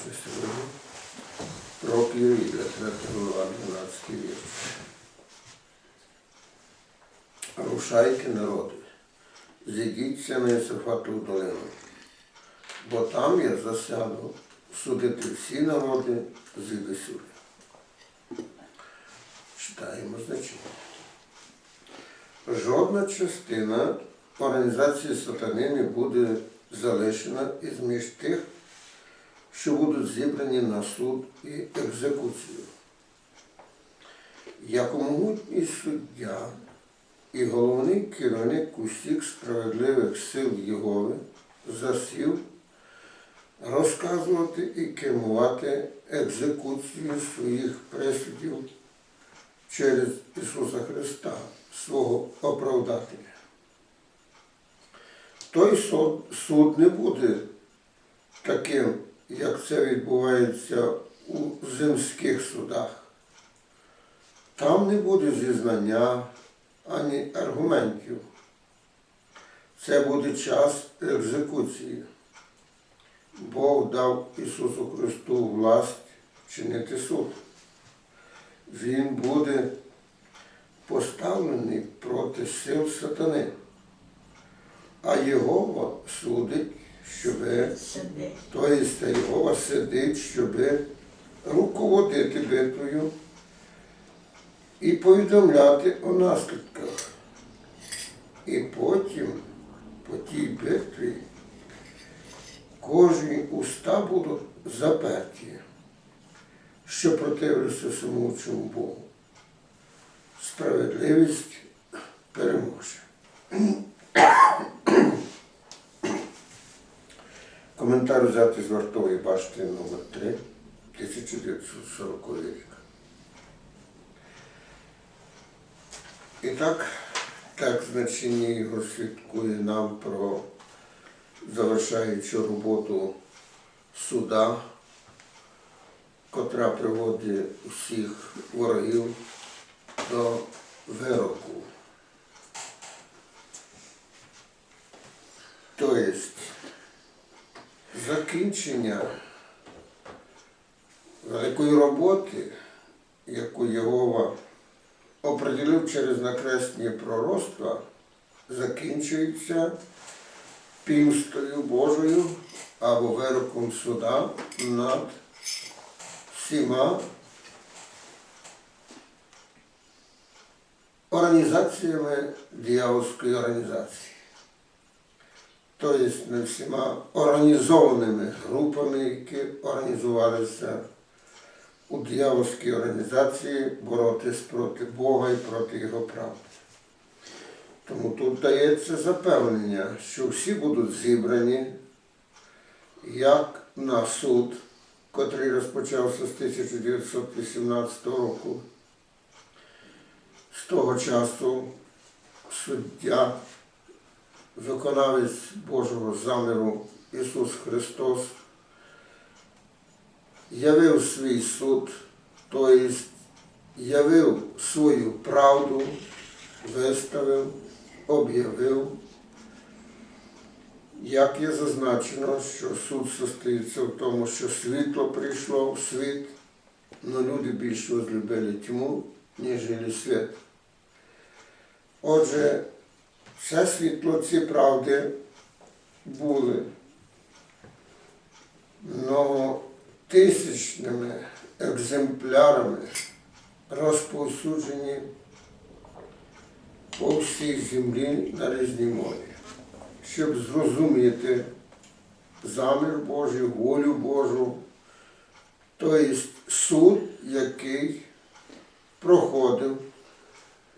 Сьогодні? Про Кирила, 3 глава, 12 вірш. Рушайте народи, зійдіться на Єсифату долину, бо там я засяду судити всі народи зійди сюди. Читаємо значення. Жодна частина організації сатани не буде залишена із між тих, що будуть зібрані на суд і екзекуцію. Як суддя і головний керівник усіх справедливих сил Єгови засів розказувати і кермувати екзекуцію своїх присудів через Ісуса Христа, свого оправдателя. Той суд не буде таким, як це відбувається у земських судах. Там не буде зізнання ані аргументів. Це буде час екзекуції. Бог дав Ісусу Христу власть чинити суд. Він буде поставлений проти сил сатани, а Єгова судить, щоби Сиди. Тобто Єгова сидить, щоб руководити битвою і повідомляти о наслідках. І потім, по тій битві, кожні уста будуть заперті, що противляться самоучому Богу. Справедливість переможе. Коментар взяти з вартової башти номер 3 1940 рік. І так, так значення його свідкує нам про завершаючу роботу суда, котра приводить усіх ворогів до вироку. Тобто, закінчення великої роботи, яку Єгова оприділив через накресні пророцтва, закінчується пімстою Божою або вироком суда над всіма організаціями діявольської організації тобто не всіма організованими групами, які організувалися у диявольській організації боротись проти Бога і проти Його правди. Тому тут дається запевнення, що всі будуть зібрані як на суд, котрий розпочався з 1918 року. З того часу суддя виконавець Божого заміру Ісус Христос явив свій суд, тобто явив свою правду, виставив, об'явив. Як є зазначено, що суд состоїться в тому, що світло прийшло в світ, але люди більше возлюбили тьму, ніж світ. Отже, це світло, ці правди були. Многотисячними екземплярами розповсюджені по всій землі на різній мові, щоб зрозуміти замір Божий, волю Божу, тобто суд, який проходив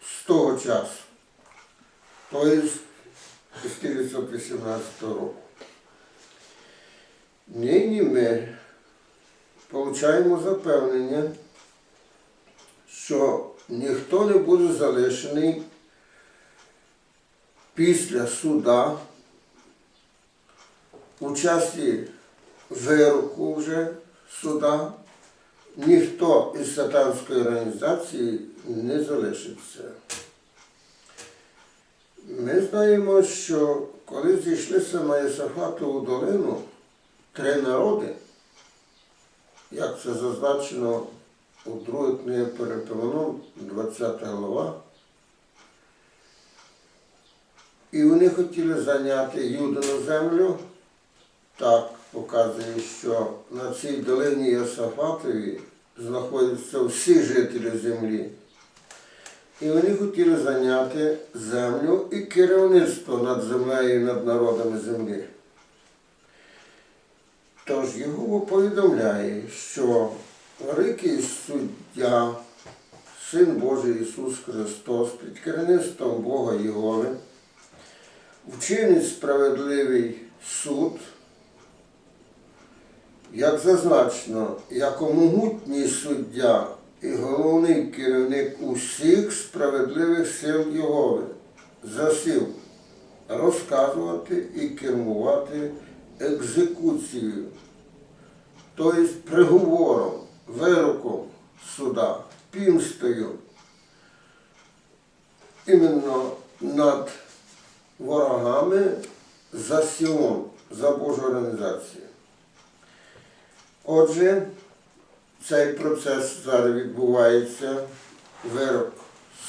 з того часу тобто з 1918 року. Нині ми отримуємо запевнення, що ніхто не буде залишений після суда у часі вироку вже суда, ніхто із сатанської організації не залишиться. Ми знаємо, що коли зійшлися на Єсафатову долину три народи, як це зазначено у другій книгі Перепелоном, 20 глава. І вони хотіли зайняти Юдину землю. Так показує, що на цій долині Йосафатові знаходяться всі жителі землі. І вони хотіли зайняти землю і керівництво над землею і над народами землі. Тож його повідомляє, що великий суддя, Син Божий Ісус Христос під керівництвом Бога Єгови вчинить справедливий суд, як зазначено, як могутній суддя і головний керівник усіх справедливих сил Єгови, засів розказувати і кермувати екзекуцією, тобто приговором, вироком суда, пімстою, іменно над ворогами за Сіон, за Божу організацію. Отже, цей процес зараз відбувається, вирок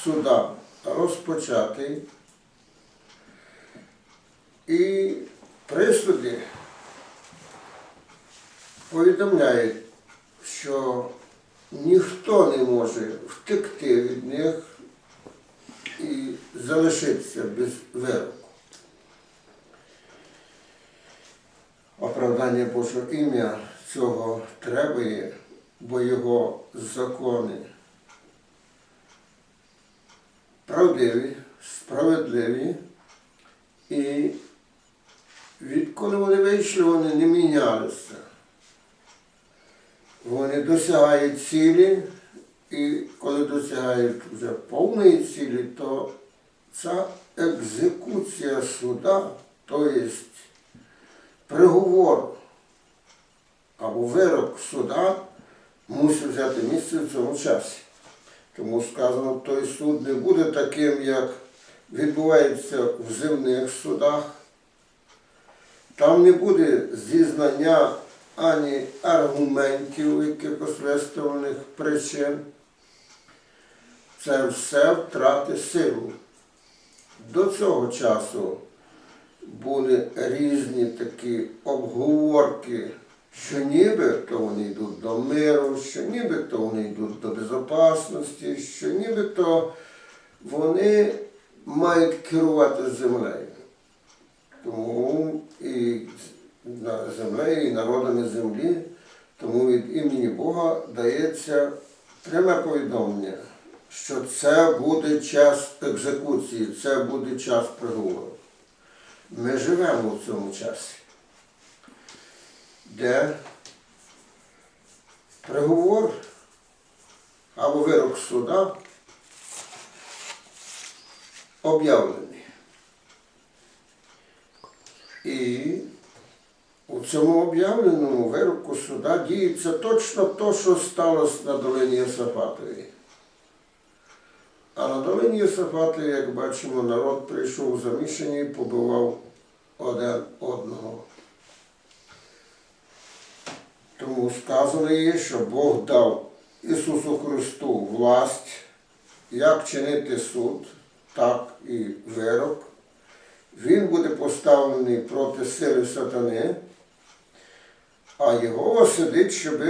суда розпочатий. І присуди повідомляють, що ніхто не може втекти від них і залишитися без вироку. Оправдання Божого ім'я цього требує, бо його закони правдиві, справедливі і відколи вони вийшли, вони не мінялися. Вони досягають цілі, і коли досягають вже повної цілі, то ця екзекуція суда, тобто приговор або вирок суда мусить взяти місце в цьому часі. Тому сказано, той суд не буде таким, як відбувається в земних судах. Там не буде зізнання ані аргументів якихось виставлених причин. Це все втрати силу. До цього часу були різні такі обговорки, що нібито вони йдуть до миру, що нібито вони йдуть до безпечності, що нібито вони мають керувати землею. Тому і землею, і народами землі, тому від імені Бога дається пряме повідомлення, що це буде час екзекуції, це буде час приговору. Ми живемо в цьому часі, де приговор або вирок суда об'явлений. І у цьому об'явленому вироку суда діється точно те, що сталося на долині Єсафатові. А на долині Єсафатові, як бачимо, народ прийшов у замішані і побивав один одного. Тому сказано є, що Бог дав Ісусу Христу власть, як чинити суд, так і вирок. Він буде поставлений проти сили сатани, а його сидить, щоб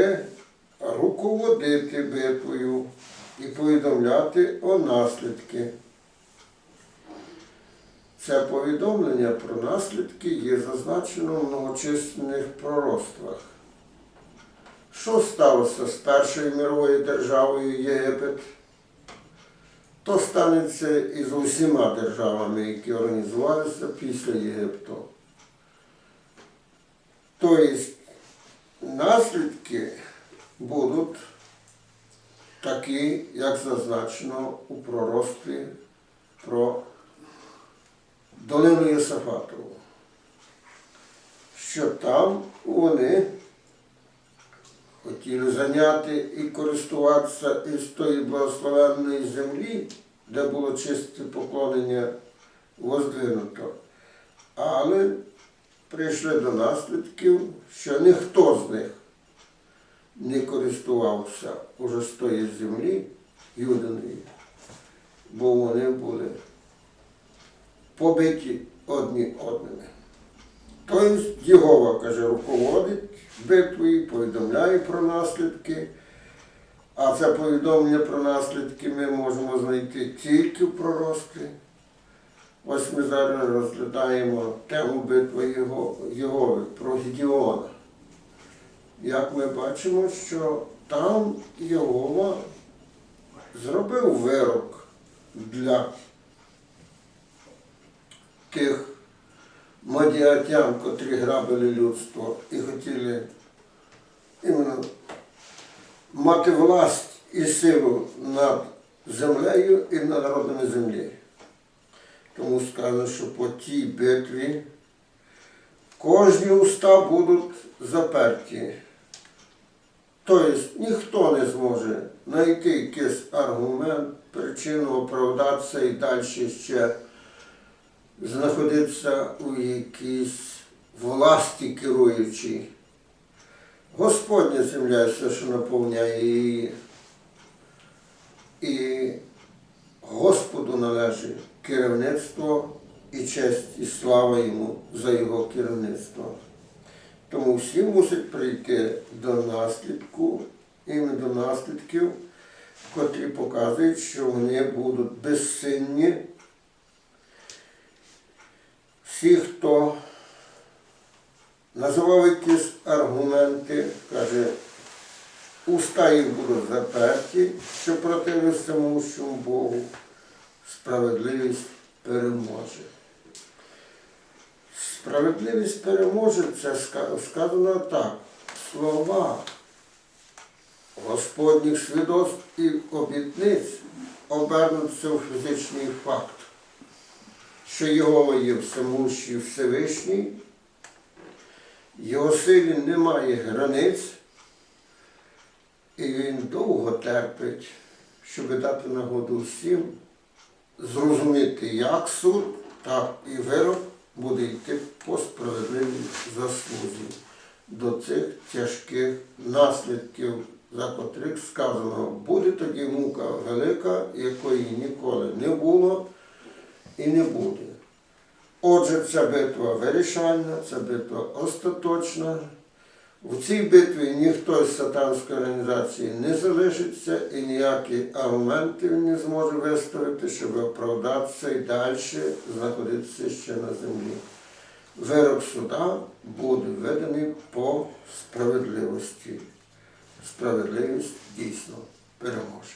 руководити битвою і повідомляти о наслідки. Це повідомлення про наслідки є зазначено в многочисленних пророцтвах. Що сталося з першою мировою державою Єгипет? То станеться і з усіма державами, які організувалися після Єгипту. Тобто наслідки будуть такі, як зазначено у пророцтві про долину Єсафатову, що там вони хотіли зайняти і користуватися із тої благословенної землі, де було чисте поклонення воздвинуто. Але прийшли до наслідків, що ніхто з них не користувався уже з тої землі Юдиної, бо вони були побиті одні одними. Тобто Єгова, каже, руководить битвою, повідомляє про наслідки, а це повідомлення про наслідки ми можемо знайти тільки в пророцтві. Ось ми зараз розглядаємо тему битви Єгови про Гідіона. Як ми бачимо, що там Єгова зробив вирок для тих мадіатян, котрі грабили людство і хотіли іменно мати власть і силу над землею і над народами землі. Тому сказано, що по тій битві кожні уста будуть заперті. Тобто ніхто не зможе знайти якийсь аргумент, причину оправдатися і далі ще знаходитися у якійсь власті керуючій. Господня земля все, що наповняє її. І Господу належить керівництво і честь, і слава йому за його керівництво. Тому всі мусять прийти до наслідку, іменно до наслідків, котрі показують, що вони будуть безсинні. Всі, хто називав якісь аргументи, каже, уста їх будуть заперті, що противиться самому Богу, справедливість переможе. Справедливість переможе, це сказано так. Слова Господніх свідоцтв і обітниць обернуться в фізичний факт, що Його є всемущий Всевишній, його силі немає границь, і він довго терпить, щоб дати нагоду всім зрозуміти, як суд, так і вирок буде йти по справедливій заслузі до цих тяжких наслідків, за котрих сказано, буде тоді мука велика, якої ніколи не було і не буде. Отже, ця битва вирішальна, ця битва остаточна. В цій битві ніхто з сатанської організації не залишиться і ніякі аргументи він не зможе виставити, щоб оправдатися і далі знаходитися ще на землі. Вирок суда буде виданий по справедливості. Справедливість дійсно переможе.